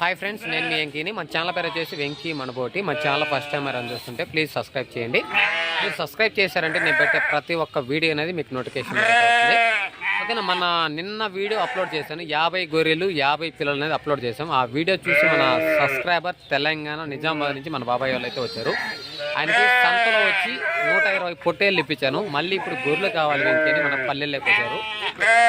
Hi friends నేను మీ వెంకీని. మన channel పేరు వచ్చేసి వెంకీ మనబోటి. మన ఛానల్ ఫస్ట్ టైం అని చూస్తుంటే ప్లీజ్ సబ్స్క్రైబ్ చేయండి. మీరు సబ్స్క్రైబ్ చేశారంటే నేను పెట్టే ప్రతి ఒక్క వీడియో అనేది మీకు నోటిఫికేషన్ వస్తుంది. ఓకేనా మన నిన్న వీడియో అప్లోడ్ చేశాను. యాభై గొర్రెలు యాభై పిల్లలు అనేది అప్లోడ్ చేశాం. ఆ వీడియో చూసి మన సబ్స్క్రైబర్ తెలంగాణ నిజామాబాద్ నుంచి మన బాబాయ్ వాళ్ళు అయితే వచ్చారు. ఆయనకి సంతలో వచ్చి నూట ఇరవై పొట్టేళ్ళు ఇప్పించాను. మళ్ళీ ఇప్పుడు గొర్రెలు కావాలి వెంకీ మన పల్లెల్లోకి వచ్చారు.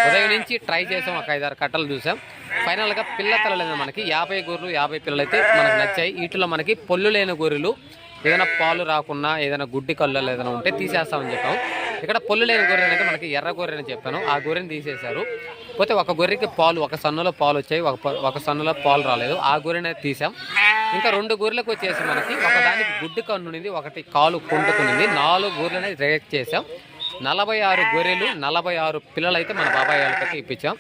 ఉదయం నుంచి ట్రై చేసాం ఒక ఐదారు కట్టలు చూసాం. ఫైనల్గా పిల్ల తలలేదు మనకి యాభై గొర్రెలు యాభై పిల్లలు అయితే మనకు నచ్చాయి. వీటిలో మనకి పొల్లు లేని గొర్రెలు ఏదైనా పాలు రాకుండా ఏదైనా గుడ్డి కళ్ళు ఏదైనా ఉంటే తీసేస్తామని చెప్పాం. ఇక్కడ పొల్లు లేని గొర్రె అయితే మనకి ఎర్ర గొర్రె అని చెప్పాను. ఆ గొర్రెని తీసేశారు. పోతే ఒక గొర్రెకి పాలు ఒక సన్నులో పాలు వచ్చాయి. ఒక ఒక సన్నులో పాలు రాలేదు. ఆ గొర్రెని తీసాం. ఇంకా రెండు గొర్రెలకు వచ్చేసి మనకి ఒకదానికి గుడ్డు కన్ను ఒకటి కాలు కుంటుకునింది నాలుగు గొర్రెలని రిజెక్ట్ చేసాం నలభై ఆరు గొర్రెలు నలభై ఆరు పిల్లలైతే మన బాబాయ్ వాళ్ళకి ఇప్పించాం.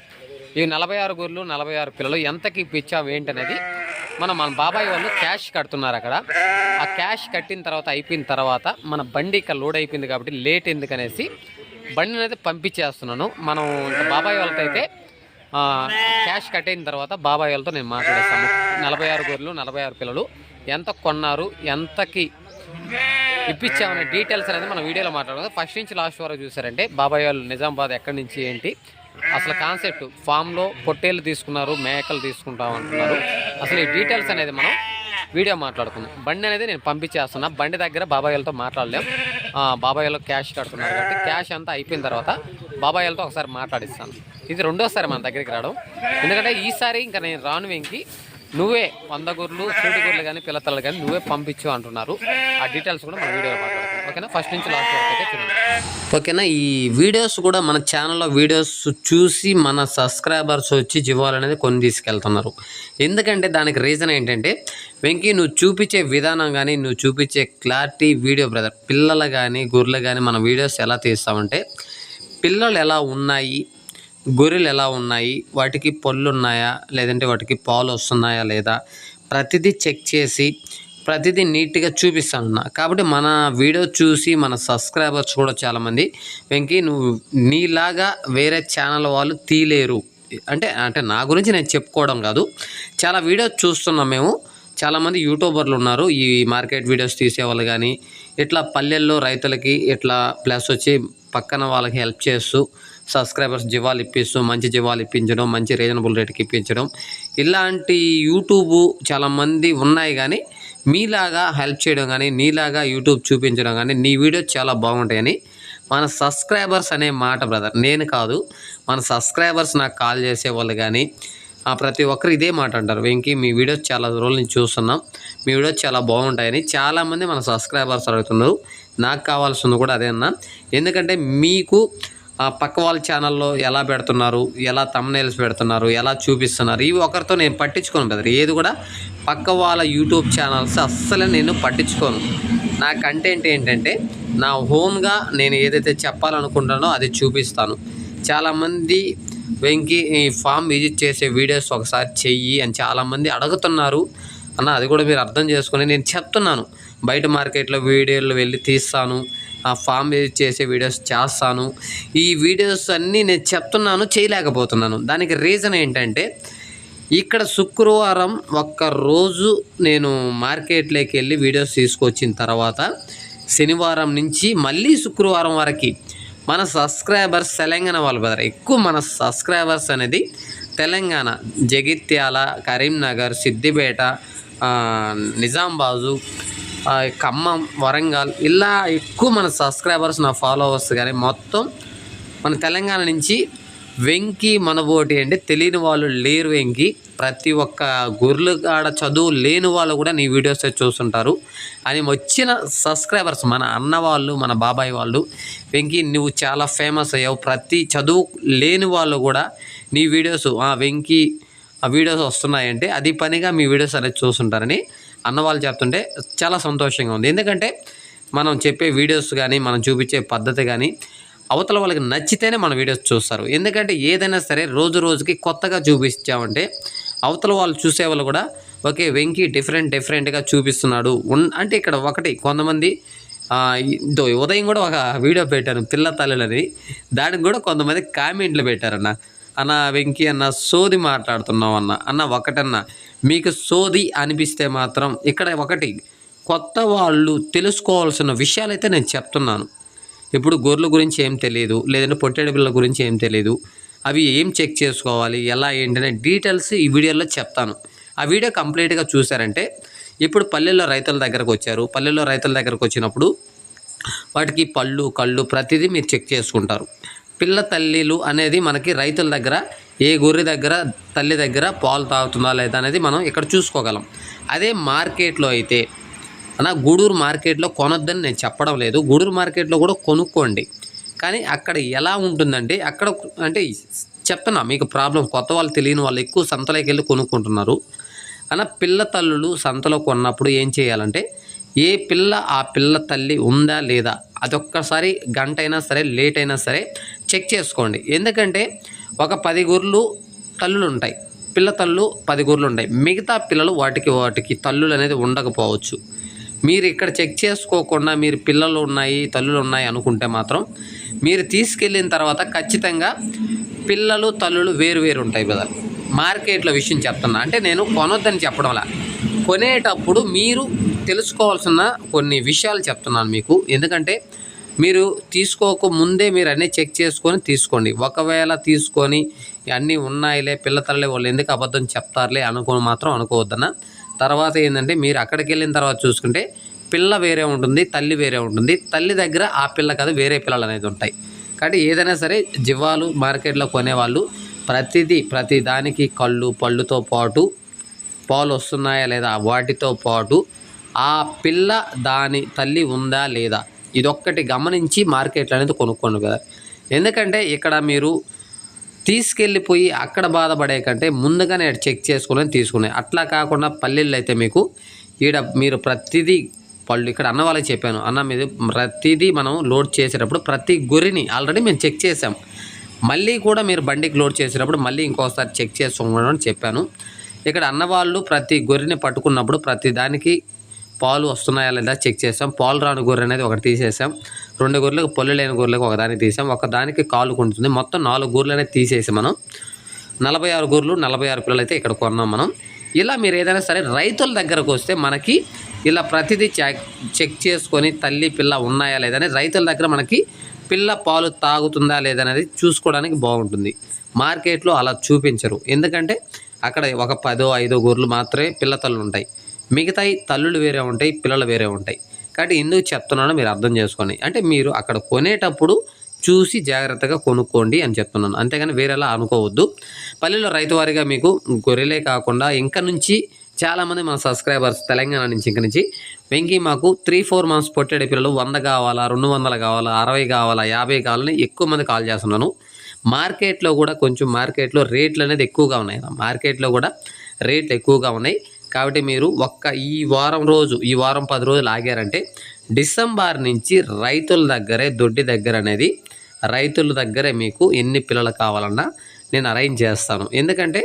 ఈ నలభై ఆరు గొర్రెలు నలభై ఆరు పిల్లలు ఎంతకి పిచ్చాం ఏంటనేది మనం మన బాబాయ్ వాళ్ళు క్యాష్ కడుతున్నారు అక్కడ. ఆ క్యాష్ కట్టిన తర్వాత అయిపోయిన తర్వాత మన బండి ఇక్కడ లోడ్ అయిపోయింది కాబట్టి లేట్ ఎందుకనేసి బండిని అయితే పంపించేస్తున్నాను. మనం బాబాయ్ వాళ్ళతో అయితే క్యాష్ కట్టయిన తర్వాత బాబాయ్ వాళ్ళతో నేను మాట్లాడేస్తాను. నలభై ఆరు గొర్రెలు నలభై ఆరు పిల్లలు ఎంత కొన్నారు ఎంతకి ఇప్పించామనే డీటెయిల్స్ అనేది మన వీడియోలో మాట్లాడుకుందాం. ఫస్ట్ నుంచి లాస్ట్ వరకు చూసారంటే బాబాయ్ వాళ్ళు నిజామాబాద్ ఎక్కడి నుంచి ఏంటి అసలు కాన్సెప్ట్ ఫామ్లో పొట్టేళ్ళు తీసుకున్నారు మేకలు తీసుకుంటాం అంటున్నారు. అసలు ఈ డీటెయిల్స్ అనేది మనం వీడియో మాట్లాడుకుందాం. బండి అనేది నేను పంపించేస్తున్నా. బండి దగ్గర బాబాయ్లతో మాట్లాడలేం. ఆ, బాబాయ్ క్యాష్ కడుతున్నారు కాబట్టి క్యాష్ అంతా అయిపోయిన తర్వాత బాబాయ్ ఒకసారి మాట్లాడిస్తాను. ఇది రెండోసారి మన దగ్గరికి రావడం. ఎందుకంటే ఈసారి ఇంకా నేను రాను వెంకి నువ్వే వంద గొర్రెలు సూటి గొర్రెలు కానీ పిల్లతలు కానీ నువ్వే పంపించు అంటున్నారు. ఆ డీటెయిల్స్ కూడా మన వీడియోలో మాట్లాడతాం. ఓకేనా? ఫస్ట్ నుంచి లాస్ట్ వరకు ఓకేనా? ఈ వీడియోస్ కూడా మన ఛానల్లో వీడియోస్ చూసి మన సబ్స్క్రైబర్స్ వచ్చి జీవాలు అనేది కొని తీసుకెళ్తున్నారు. ఎందుకంటే దానికి రీజన్ ఏంటంటే వెంకీ నువ్వు చూపించే విధానం కానీ నువ్వు చూపించే క్లారిటీ వీడియో బ్రదర్ పిల్లలు కానీ గొర్రెలు కానీ మన వీడియోస్ ఎలా తీస్తామంటే పిల్లలు ఎలా ఉన్నాయి గొర్రెలు ఎలా ఉన్నాయి వాటికి పళ్ళు ఉన్నాయా లేదంటే వాటికి పాలు వస్తున్నాయా లేదా ప్రతిదీ చెక్ చేసి ప్రతిదీ నీట్గా చూపిస్తాను కాబట్టి మన వీడియో చూసి మన సబ్స్క్రైబర్స్ కూడా చాలామంది వెంకీ నువ్వు నీలాగా వేరే ఛానల్ వాళ్ళు తీలేరు. అంటే అంటే నా గురించి నేను చెప్పుకోవడం కాదు. చాలా వీడియోస్ చూస్తున్నాం మేము. చాలామంది యూట్యూబర్లు ఉన్నారు. ఈ మార్కెట్ వీడియోస్ తీసేవాళ్ళు కానీ ఇట్లా పల్లెల్లో రైతులకి ఇట్లా ప్లస్ వచ్చి పక్కన వాళ్ళకి హెల్ప్ చేస్తూ సబ్స్క్రైబర్స్ జీవాలు ఇప్పిస్తూ మంచి జీవాలు ఇప్పించడం మంచి రీజనబుల్ రేట్కి ఇప్పించడం. ఇలాంటి యూట్యూబ్ చాలామంది ఉన్నాయి కానీ మీలాగా హెల్ప్ చేయడం కానీ నీలాగా యూట్యూబ్ చూపించడం కానీ నీ వీడియో చాలా బాగుంటాయని మన సబ్స్క్రైబర్స్ అనే మాట బ్రదర్ నేను కాదు. మన సబ్స్క్రైబర్స్ నాకు కాల్ చేసేవాళ్ళు కానీ ప్రతి ఒక్కరు ఇదే మాట అంటారు. వెంకీ మీ వీడియోస్ చాలా రోజుల నుంచి చూస్తున్నాం. మీ వీడియోస్ చాలా బాగుంటాయని చాలామంది మన సబ్స్క్రైబర్స్ అడుగుతున్నారు. నాకు కావాల్సింది కూడా అదే అన్న. ఎందుకంటే మీకు ఆ పక్క వాళ్ళ ఛానల్లో ఎలా పెడుతున్నారు ఎలా తమ్నైల్స్ పెడుతున్నారు ఎలా చూపిస్తున్నారు ఇవి ఒకరితో నేను పట్టించుకోను బ్రదర్ ఏది కూడా పక్క వాళ్ళ యూట్యూబ్ ఛానల్స్ అస్సలు నేను పట్టించుకోను. నా కంటెంట్ ఏంటంటే నా హోమ్గా నేను ఏదైతే చెప్పాలనుకుంటానో అది చూపిస్తాను. చాలామంది వెంకి ఈ ఫామ్ విజిట్ చేసే వీడియోస్ ఒకసారి చెయ్యి అని చాలామంది అడుగుతున్నారు. అన్న అది కూడా మీరు అర్థం చేసుకొని నేను చెప్తున్నాను. బయట మార్కెట్లో వీడియోలు వెళ్ళి తీస్తాను. ఆ ఫామ్ విజిట్ చేసే వీడియోస్ చేస్తాను. ఈ వీడియోస్ అన్నీ నేను చెప్తున్నాను చేయలేకపోతున్నాను. దానికి రీజన్ ఏంటంటే ఇక్కడ శుక్రవారం ఒక్క రోజు నేను మార్కెట్లోకి వెళ్ళి వీడియోస్ తీసుకొచ్చిన తర్వాత శనివారం నుంచి మళ్ళీ శుక్రవారం వరకు మన సబ్స్క్రైబర్స్ తెలంగాణ వాళ్ళ బ్రదర్ ఎక్కువ మన సబ్స్క్రైబర్స్ అనేది తెలంగాణ జగిత్యాల కరీంనగర్ సిద్దిపేట నిజాంబాజు ఖమ్మం వరంగల్ ఇలా ఎక్కువ మన సబ్స్క్రైబర్స్ నా ఫాలోవర్స్ కానీ మొత్తం మన తెలంగాణ నుంచి వెంకీ మనబోటి అంటే తెలియని వాళ్ళు లేరు వెంకీ. ప్రతి ఒక్క గొర్రెలు కాడ చదువు లేని వాళ్ళు కూడా నీ వీడియోస్ చూస్తుంటారు. అని వచ్చిన సబ్స్క్రైబర్స్ మన అన్న వాళ్ళు మన బాబాయ్ వాళ్ళు వెంకీ నువ్వు చాలా ఫేమస్ అయ్యావు. ప్రతి చదువు లేని వాళ్ళు కూడా నీ వీడియోస్ ఆ ఆ వీడియోస్ వస్తున్నాయంటే అది పనిగా మీ వీడియోస్ అనేది చూస్తుంటారని అన్న వాళ్ళు చెప్తుంటే చాలా సంతోషంగా ఉంది. ఎందుకంటే మనం చెప్పే వీడియోస్ కానీ మనం చూపించే పద్ధతి కానీ అవతల వాళ్ళకి నచ్చితేనే మన వీడియోస్ చూస్తారు. ఎందుకంటే ఏదైనా సరే రోజు రోజుకి కొత్తగా చూపించామంటే అవతల వాళ్ళు చూసే వాళ్ళు కూడా ఓకే వెంకీ డిఫరెంట్ డిఫరెంట్గా చూపిస్తున్నాడు. ఉన్ అంటే ఇక్కడ ఒకటి కొంతమంది ఉదయం కూడా ఒక వీడియో పెట్టాను పిల్ల తల్లులని దానికి కూడా కొంతమంది కామెంట్లు పెట్టారన్న. అన్న వెంకీ అన్న సోది మాట్లాడుతున్నావు అన్న. అన్న ఒకటన్న మీకు సోది అనిపిస్తే మాత్రం ఇక్కడ ఒకటి కొత్త వాళ్ళు తెలుసుకోవాల్సిన విషయాలైతే నేను చెప్తున్నాను. ఇప్పుడు గొర్రెల గురించి ఏం తెలియదు లేదంటే పొట్టేడు పిల్లల గురించి ఏం తెలియదు అవి ఏం చెక్ చేసుకోవాలి ఎలా ఏంటనే డీటెయిల్స్ ఈ వీడియోలో చెప్తాను. ఆ వీడియో కంప్లీట్గా చూసారంటే ఇప్పుడు పల్లెల్లో రైతుల దగ్గరకు వచ్చారు. పల్లెల్లో రైతుల దగ్గరకు వచ్చినప్పుడు వాటికి పళ్ళు కళ్ళు ప్రతిదీ మీరు చెక్ చేసుకుంటారు. పిల్ల తల్లిలు అనేది మనకి రైతుల దగ్గర ఏ గొర్రె దగ్గర తల్లి దగ్గర పాలు తాగుతుందా లేదా అనేది మనం ఇక్కడ చూసుకోగలం. అదే మార్కెట్లో అయితే అలా గూడూరు మార్కెట్లో కొనొద్దని నేను చెప్పడం లేదు. గూడూరు మార్కెట్లో కూడా కొనుక్కోండి. కానీ అక్కడ ఎలా ఉంటుందంటే అక్కడ అంటే చెప్తున్నా మీకు ప్రాబ్లం కొత్త వాళ్ళు తెలియని వాళ్ళు ఎక్కువ సంతలోకి వెళ్ళి కొనుక్కుంటున్నారు. అలా పిల్ల తల్లులు సంతలో కొన్నప్పుడు ఏం చేయాలంటే ఏ పిల్ల ఆ పిల్ల తల్లి ఉందా లేదా అదొక్కసారి గంట అయినా సరే లేట్ అయినా సరే చెక్ చేసుకోండి. ఎందుకంటే ఒక పది గొర్రెలు తల్లులు ఉంటాయి. పిల్ల తల్లు పది గొర్రెలు ఉంటాయి. మిగతా పిల్లలు వాటికి వాటికి తల్లులు అనేది ఉండకపోవచ్చు. మీరు ఇక్కడ చెక్ చేసుకోకుండా మీరు పిల్లలు ఉన్నాయి తల్లులు ఉన్నాయి అనుకుంటే మాత్రం మీరు తీసుకెళ్ళిన తర్వాత ఖచ్చితంగా పిల్లలు తల్లులు వేరు వేరు ఉంటాయి బ్రదర్ మార్కెట్లో విషయం చెప్తున్నా. అంటే నేను కొనొద్దని చెప్పడంలా కొనేటప్పుడు మీరు తెలుసుకోవాల్సిన కొన్ని విషయాలు చెప్తున్నాను మీకు. ఎందుకంటే మీరు తీసుకోక ముందే మీరు అన్నీ చెక్ చేసుకొని తీసుకోండి. ఒకవేళ తీసుకొని అన్నీ ఉన్నాయిలే పిల్లతల్లే వాళ్ళు ఎందుకు అబద్ధం చెప్తారులే అనుకొని మాత్రం అనుకోవద్దన్నా. తర్వాత ఏంటంటే మీరు అక్కడికి వెళ్ళిన తర్వాత చూసుకుంటే పిల్ల వేరే ఉంటుంది తల్లి వేరే ఉంటుంది. తల్లి దగ్గర ఆ పిల్ల కాదు వేరే పిల్లలు అనేది ఉంటాయి. కాబట్టి ఏదైనా సరే జివ్వాలు మార్కెట్లో కొనేవాళ్ళు ప్రతిదీ ప్రతి దానికి కళ్ళు పళ్ళుతో పాటు పాలు వస్తున్నాయా లేదా వాటితో పాటు ఆ పిల్ల దాని తల్లి ఉందా లేదా ఇదొక్కటి గమనించి మార్కెట్లో అనేది కొనుక్కోండి కదా. ఎందుకంటే ఇక్కడ మీరు తీసుకెళ్ళిపోయి అక్కడ బాధపడే కంటే ముందుగానే చెక్ చేసుకుని తీసుకునే. అట్లా కాకుండా పల్లెల్లో అయితే మీకు ఈడ మీరు ప్రతిదీ పళ్ళు ఇక్కడ అన్న వాళ్ళకి చెప్పాను. అన్న మీద ప్రతిదీ మనం లోడ్ చేసేటప్పుడు ప్రతి గొర్రెని ఆల్రెడీ మేము చెక్ చేసాం మళ్ళీ కూడా మీరు బండికి లోడ్ చేసేటప్పుడు మళ్ళీ ఇంకోసారి చెక్ చేసుకోమని అని చెప్పాను. ఇక్కడ అన్నవాళ్ళు ప్రతి గొర్రెని పట్టుకున్నప్పుడు ప్రతి దానికి పాలు వస్తున్నాయా లేదా చెక్ చేసాం పాలు రాని గొర్రె అనేది ఒకటి తీసేసాం రెండు గొర్రెలకు పొల్లు లేని గొర్రెలకు ఒకదానికి తీసాం. ఒకదానికి కాలు కుంటుంది. మొత్తం నాలుగు గొర్రెలనే తీసేసి మనం నలభై ఆరు గొర్రెలు నలభై ఆరు పిల్లలు అయితే ఇక్కడ కొన్నాం మనం. ఇలా మీరు ఏదైనా సరే రైతుల దగ్గరకు వస్తే మనకి ఇలా ప్రతిదీ చెక్ చెక్ చేసుకొని తల్లి పిల్ల ఉన్నాయా లేదని రైతుల దగ్గర మనకి పిల్ల పాలు తాగుతుందా లేదనేది చూసుకోవడానికి బాగుంటుంది. మార్కెట్లో అలా చూపించరు. ఎందుకంటే అక్కడ ఒక పదో ఐదో గొర్రెలు మాత్రమే పిల్ల తల్లులు ఉంటాయి. మిగతాయి తల్లులు వేరే ఉంటాయి పిల్లలు వేరే ఉంటాయి. కాబట్టి ఎందుకు చెప్తున్నానో మీరు అర్థం చేసుకోండి. అంటే మీరు అక్కడ కొనేటప్పుడు చూసి జాగ్రత్తగా కొనుక్కోండి అని చెప్తున్నాను. అంతేగాని వేరేలా అనుకోవద్దు. పల్లెల్లో రైతువారిగా మీకు గొర్రెలే కాకుండా ఇంకా నుంచి చాలామంది మన సబ్స్క్రైబర్స్ తెలంగాణ నుంచి ఇంక నుంచి వెంకీ మాకు త్రీ ఫోర్ మంత్స్ పొట్టేడు పిల్లలు. వంద కావాలా రెండు వందలు కావాలా అరవై కావాలా యాభై కావాలని ఎక్కువ మంది కాల్ చేస్తున్నాను. మార్కెట్లో కూడా కొంచెం మార్కెట్లో రేట్లు అనేది ఎక్కువగా ఉన్నాయి. మార్కెట్లో కూడా రేట్లు ఎక్కువగా ఉన్నాయి. కాబట్టి మీరు ఒక్క ఈ వారం రోజు ఈ వారం పది రోజులు ఆగారంటే డిసెంబర్ నుంచి రైతుల దగ్గరే దొడ్డి దగ్గర అనేది రైతుల దగ్గరే మీకు ఎన్ని పిల్లలు కావాలన్నా నేను అరేంజ్ చేస్తాను ఎందుకంటే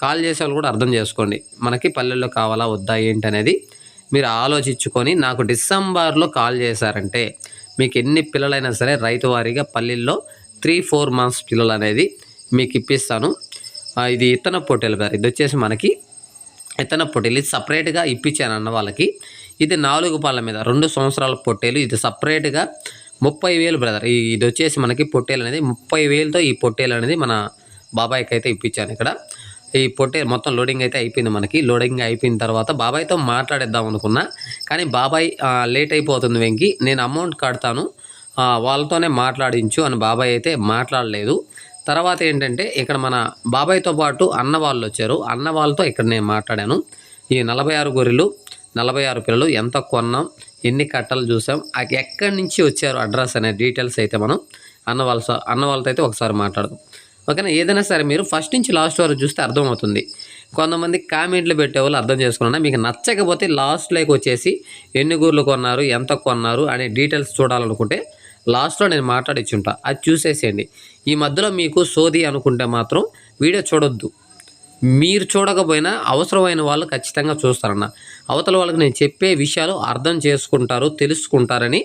కాల్ చేసే వాళ్ళు కూడా అర్థం చేసుకోండి మనకి పల్లెల్లో కావాలా వద్దా ఏంటి అనేది మీరు ఆలోచించుకొని నాకు డిసెంబర్లో కాల్ చేశారంటే మీకు ఎన్ని పిల్లలైనా సరే రైతు వారీగా పల్లెల్లో త్రీ ఫోర్ మంత్స్ పిల్లలు అనేది మీకు ఇప్పిస్తాను ఇది ఇతన పొట్టేలు బ్రదర్. ఇది వచ్చేసి మనకి ఇత్తన పొట్టేలు ఇది సపరేట్గా ఇప్పించాను అన్న వాళ్ళకి. ఇది నాలుగు పాల మీద రెండు సంవత్సరాల పొట్టేలు ఇది సపరేట్గా ముప్పై వేలు బ్రదర్. ఈ- ఇది వచ్చేసి మనకి పొట్టేలు అనేది ముప్పై వేలతో ఈ పొట్టేలు అనేది మన బాబాయ్కి అయితే ఇప్పించాను ఇక్కడ. ఈ పొట్టే మొత్తం లోడింగ్ అయితే అయిపోయింది మనకి. లోడింగ్ అయిపోయిన తర్వాత బాబాయ్తో మాట్లాడేద్దాం అనుకున్నా. కానీ బాబాయ్ లేట్ అయిపోతుంది వెంకి. నేను అమౌంట్ కడతాను. వాళ్ళతోనే మాట్లాడించు అని బాబాయ్ అయితే మాట్లాడలేదు. తర్వాత ఏంటంటే ఇక్కడ మన బాబాయ్తో పాటు అన్న వాళ్ళు వచ్చారు. అన్న వాళ్ళతో ఇక్కడ నేను మాట్లాడాను. ఈ నలభై ఆరు గొర్రెలు నలభై ఆరు పిల్లలు ఎంత కొన్నాం ఎన్ని కట్టలు చూసాం ఆ ఎక్కడి నుంచి వచ్చారు అడ్రస్ అనే డీటెయిల్స్ అయితే మనం అన్న వాళ్ళ అన్న వాళ్ళతో అయితే ఒకసారి మాట్లాడదాం. ఓకేనా? ఏదైనా సరే మీరు ఫస్ట్ నుంచి లాస్ట్ వరకు చూస్తే అర్థమవుతుంది. కొంతమంది కామెంట్లు పెట్టే వాళ్ళు అర్థం చేసుకున్నా మీకు నచ్చకపోతే లాస్ట్లోకి వచ్చేసి ఎన్ని గూర్లు కొన్నారు ఎంత కొన్నారు అనే డీటెయిల్స్ చూడాలనుకుంటే లాస్ట్లో నేను మాట్లాడిచ్చుంటా అది చూసేసేయండి. ఈ మధ్యలో మీకు సోది అనుకుంటే మాత్రం వీడియో చూడొద్దు. మీరు చూడకపోయినా అవసరమైన వాళ్ళు ఖచ్చితంగా చూస్తారన్న. అవతల వాళ్ళకి నేను చెప్పే విషయాలు అర్థం చేసుకుంటారు తెలుసుకుంటారని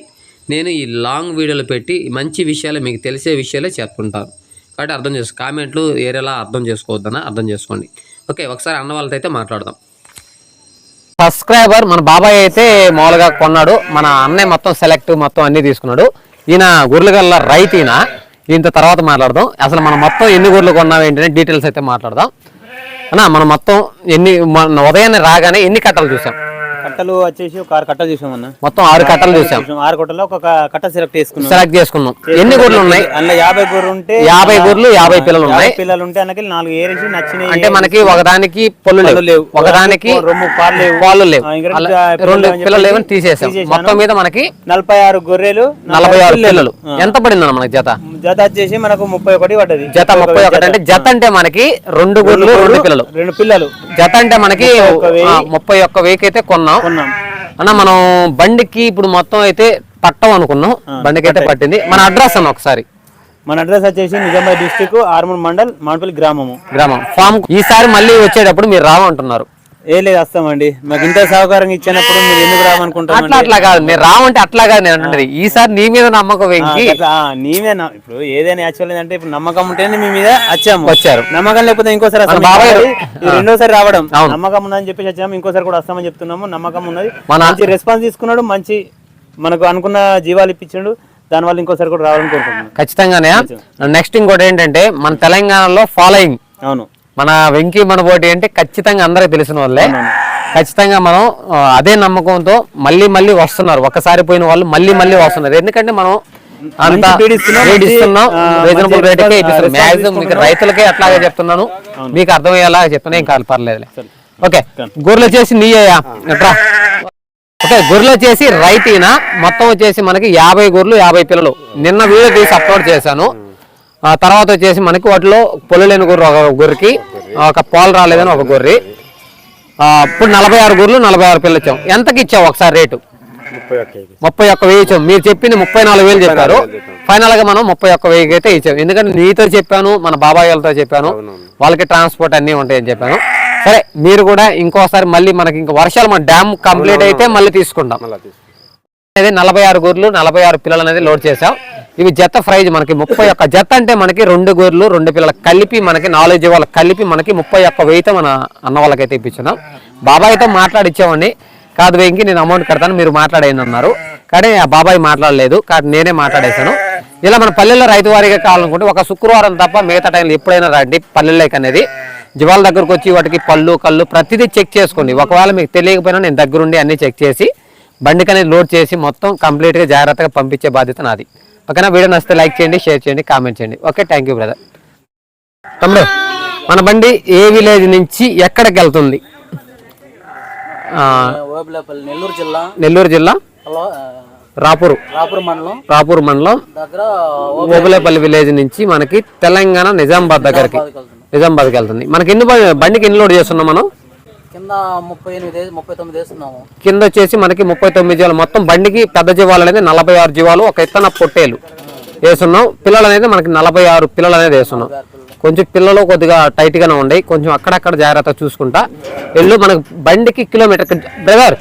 నేను ఈ లాంగ్ వీడియోలు పెట్టి మంచి విషయాలు మీకు తెలిసే విషయాలే చెప్పుకుంటాను కాబట్టి అర్థం చేసుకో కామెంట్లు ఏరేలా అర్థం చేసుకోవద్దన్న అర్థం చేసుకోండి. ఓకే ఒకసారి అన్న వాళ్ళతో అయితే మాట్లాడదాం. సబ్స్క్రైబర్ మన బాబాయ్ అయితే మామూలుగా కొన్నాడు. మన అన్నయ్య మొత్తం సెలెక్ట్ మొత్తం అన్నీ తీసుకున్నాడు. ఈయన గొర్రెల రైతు ఈయన. ఈయన తర్వాత మాట్లాడదాం. అసలు మనం మొత్తం ఎన్ని గొర్రెలు కొన్నాం ఏంటనే డీటెయిల్స్ అయితే మాట్లాడదాం. అన్న మనం మొత్తం ఎన్ని మన ఉదయాన్నే రాగానే ఎన్ని కట్టలు చూసాం? కట్టలు వచ్చేసి ఒక ఆరు కట్టలు చూసాం అన్న మొత్తం ఆరు కట్టలు చూసాం. ఆరు కట్టలో ఒక కట్ట సెలెక్ట్ చేసుకున్నాం. సెలెక్ట్ చేసుకున్నాం. ఎన్ని గొర్రెలు ఉన్నాయి? అందులో యాభై గొర్రెలు ఉంటే యాభై గొర్రెలు యాభై పిల్లలు ఉన్నాయి. పిల్లలు ఉంటే అన్నకి నాలుగు ఏరేసి నచ్చినాయి అంటే మనకి ఒకదానికి పొల్లు పళ్ళు లేవు. ఒకదానికి రొమ్ము పాలు లేవు. పాలు లేవు. రెండు పిల్లలు లేవని తీసేసాం. మొత్తం మీద మనకి నలభై ఆరు గొర్రెలు నలభై ఆరు పిల్లలు. ఎంత పడిందన్న మనకి జత? జత వచ్చేసి మనకు ముప్పై ఒకటి పడ్డది. జత ముప్పై ఒకటి అంటే జత. అంటే మనకి రెండు గుడ్లు రెండు పిల్లలు. రెండు పిల్లలు. జత అంటే మనకి ముప్పై ఒక్క వెయ్యికి అయితే కొన్నాం. కొన్నాం అన్న మనం బండికి ఇప్పుడు మొత్తం అయితే పట్టం అనుకున్నాం. బండికి అయితే పట్టింది. మన అడ్రస్ అన్న ఒకసారి. మన అడ్రస్ వచ్చేసి నిజామాబాద్ డిస్టిక్ ఆర్మూర్ మండల్ మానపల్లి గ్రామము. గ్రామం. ఫామ్ ఈసారి మళ్ళీ వచ్చేటప్పుడు మీరు రావంటున్నారు. ఏ లేదు వస్తామండి. మాకు ఇంత సహకారం ఇచ్చినప్పుడు మీరు ఎందుకు అట్లా రామనుకుంటారు అట్లా కాదు. మీరు రావంటే అట్లా కాదు నేను అంటున్నది ఈసారి నీ మీద నమ్మకం వెంకి. నీవే ఇప్పుడు ఏదైనా యాక్చువల్ ఏంటంటే ఇప్పుడు నమ్మకం ఉంటేనే మీ మీద వచ్చాము. వచ్చారు. నమ్మకం లేకపోతే ఇంకోసారి వస్తాం. బాబాయ్ రెండోసారి రావడం. నమ్మకం ఉందని చెప్పేసి వచ్చాము. ఇంకోసారి కూడా వస్తామని చెప్తున్నాము. నమ్మకం ఉన్నది. మంచి రెస్పాన్స్ తీసుకున్నాడు. మంచి మనకు అనుకున్న జీవాలు ఇప్పించాడు. దానివల్ల ఇంకోసారి కూడా రావాలని కోరుకుంటున్నాను. ఖచ్చితంగానే. నెక్స్ట్ ఇంకోటి ఏంటంటే మన తెలంగాణలో ఫాలోయింగ్ అవును. మన వెంకీ మన పోటీ అంటే ఖచ్చితంగా అందరికి తెలిసిన వాళ్ళే. ఖచ్చితంగా మనం అదే నమ్మకంతో మళ్ళీ మళ్ళీ వస్తున్నారు. ఒక్కసారి పోయిన వాళ్ళు మళ్ళీ మళ్ళీ వస్తున్నారు. ఎందుకంటే మనం అంత రేట్ ఇస్తున్నాం రీజనబుల్ రేట్కే ఇప్పిస్తున్నాం. మ్యాక్సిమం మీకు. రైతులకే అట్లాగే చెప్తున్నాను. మీకు అర్థమయ్యేలా చెప్తున్నా ఏం కాదు పర్లేదు ఓకే. గొర్రెలు వచ్చేసి నీయ్యా ఎట్రా ఓకే గొర్రెలు వచ్చేసి రైతీన? మొత్తం వచ్చేసి మనకి యాభై గొర్రెలు యాభై పిల్లలు. నిన్న వీడియో తీసి అప్లోడ్ చేశాను. తర్వాత వచ్చేసి మనకి వాటిలో పొల్లు లేని గొర్రె ఒక గొర్రెకి ఒక పాలు రాలేదని ఒక గొర్రె. ఇప్పుడు నలభై ఆరు గొర్రెలు నలభై ఆరు పిల్లలు ఇచ్చాం. ఎంతకి ఇచ్చావు ఒకసారి రేటు? ముప్పై ఒక్క ముప్పై ఒక్క వెయ్యి ఇచ్చాం మీరు చెప్పింది ముప్పై నాలుగు వేలు చెప్పారు. ఫైనల్గా మనం ముప్పై ఒక్క వెయ్యికి అయితే ఇచ్చాం. ఎందుకంటే నీతో చెప్పాను మన బాబాయ్ వాళ్ళతో చెప్పాను. వాళ్ళకి ట్రాన్స్పోర్ట్ అన్ని ఉంటాయని చెప్పాను. సరే మీరు కూడా ఇంకోసారి మళ్ళీ మనకి ఇంకా వర్షాలు మన డ్యామ్ కంప్లీట్ అయితే మళ్ళీ తీసుకుంటాం. అనేది నలభై ఆరు గొర్రెలు నలభై ఆరు పిల్లలు అనేది లోడ్ చేసాం ఇవి జత ప్రైజ్ మనకి ముప్పై ఒక్క జత అంటే మనకి రెండు గొర్రెలు రెండు పిల్లలు కలిపి మనకి నాలుగు జీవాలు కలిపి మనకి ముప్పై ఒక్క వెయ్యితో మన అన్న వాళ్ళకైతే ఇప్పించున్నాం. బాబాయ్తో మాట్లాడిచ్చామండి. కాదు వెంకి నేను అమౌంట్ కడతాను మీరు మాట్లాడేయండి అన్నారు. కానీ ఆ బాబాయ్ మాట్లాడలేదు కానీ నేనే మాట్లాడేశాను. ఇలా మన పల్లెల్లో రైతు వారిగా కావాలనుకుంటే ఒక శుక్రవారం తప్ప మిగతా టైంలో ఎప్పుడైనా రండి పల్లెల్లోకి అనేది. జీవాల దగ్గరకు వచ్చి వాటికి పళ్ళు కళ్ళు ప్రతిదీ చెక్ చేసుకోండి. ఒకవేళ మీకు తెలియకపోయినా నేను దగ్గరుండి అన్ని చెక్ చేసి బండికి అనేది లోడ్ చేసి మొత్తం కంప్లీట్గా జాగ్రత్తగా పంపించే బాధ్యత నాది. ఓకేనా వీడియో నచ్చితే లైక్ చేయండి షేర్ చేయండి కామెంట్ చేయండి. ఓకే థ్యాంక్ యూ బ్రదర్ తమ్ముడు మన బండి ఏ విలేజ్ నుంచి ఎక్కడికి వెళ్తుంది? నెల్లూరు జిల్లా. నెల్లూరు జిల్లా? రాపూరు. రాపూర్ మండలం. రాపూర్ మండలం. దగ్గర ఓబులేపల్లి విలేజ్ నుంచి మనకి తెలంగాణ నిజామాబాద్ దగ్గరికి. నిజామాబాద్కి వెళ్తుంది. మనకి ఎన్ని బండికి ఎన్ని లోడ్ చేస్తున్నాం మనం? కింద ముప్పై ఎనిమిది వేసి- ముప్పై తొమ్మిది వేస్తున్నాము. కింద వచ్చేసి మనకి ముప్పై తొమ్మిది జీవాలు. మొత్తం బండికి పెద్ద జీవాలు అనేది నలభై ఆరు జీవాలు ఒక ఇత్తన పొట్టేలు వేస్తున్నాం. పిల్లలు అనేది మనకి నలభై ఆరు పిల్లలు అనేది వేస్తున్నాం. కొంచెం పిల్లలు కొద్దిగా టైట్ గానే ఉన్నాయి కొంచెం అక్కడక్కడ జాగ్రత్త చూసుకుంటా. వెళ్ళు మనకి బండికి కిలోమీటర్ బ్రదర్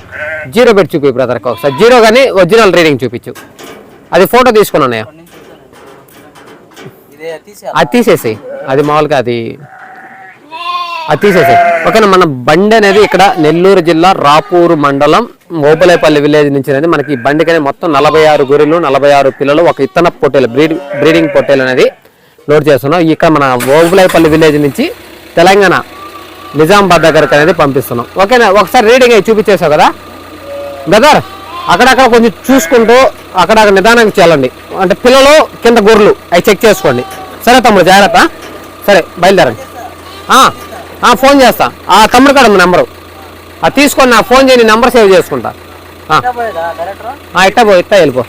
జీరో పెట్టి చూపి బ్రదర్ ఒకసారి. జీరో కానీ ఒరిజినల్ రీడింగ్ చూపించు. అది ఫోటో తీసుకున్నానయ్యా ఇదే తీసే అది తీసేసి అది మామూలుగా అది అది తీసేసి ఓకేనా మన బండి అనేది ఇక్కడ నెల్లూరు జిల్లా రాపూరు మండలం మోబలేపల్లి విలేజ్ నుంచి అనేది మనకి బండికి అనేది మొత్తం నలభై ఆరు గొర్రెలు నలభై ఆరు పిల్లలు ఒక ఇత్తన పొట్టేలు బ్రీడ్ బ్రీడింగ్ పొట్టేలు అనేది లోడ్ చేస్తున్నాం. ఇక్కడ మన మోబలేపల్లి విలేజ్ నుంచి తెలంగాణ నిజామాబాద్ దగ్గరకు అనేది పంపిస్తున్నాం. ఓకేనా ఒకసారి రీడింగ్ అయి చూపించేసావు కదా? బ్రదర్ అక్కడక్కడ కొంచెం చూసుకుంటూ అక్కడక్కడ నిదానంగా చేయాలండి. అంటే పిల్లలు కింద గొర్రెలు అవి చెక్ చేసుకోండి. సరే తమ్ముడు జాగ్రత్త. సరే బయలుదేరండి. ఆ, ఫోన్ చేస్తా. ఆ తమ్ముడు కాడ నెంబరు. తీసుకొని నాకు ఫోన్ చేయి నీ నెంబర్ సేవ్ చేసుకుంటా. ఆ, పోయేదా డైరెక్టర్? ఆ, ఇట్టా పో ఇట్టా వెళ్ళిపో.